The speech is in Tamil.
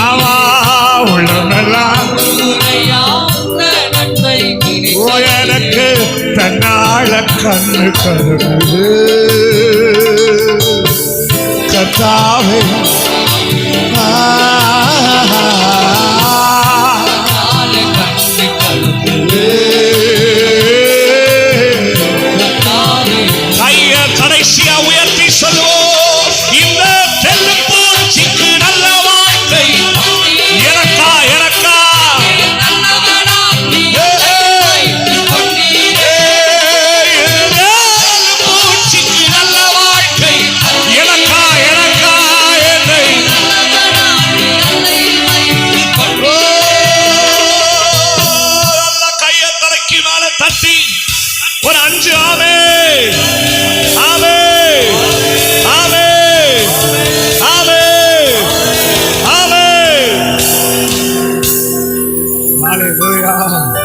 ஆமா உள்ளமெல்லாம் எனக்கு தன்னால கண்ணு கருகுது கத்தாவே தட்டி. ஒரு அஞ்சு ஆமே ஆமே ஆமே ஆமே ஆமே ஹalleluya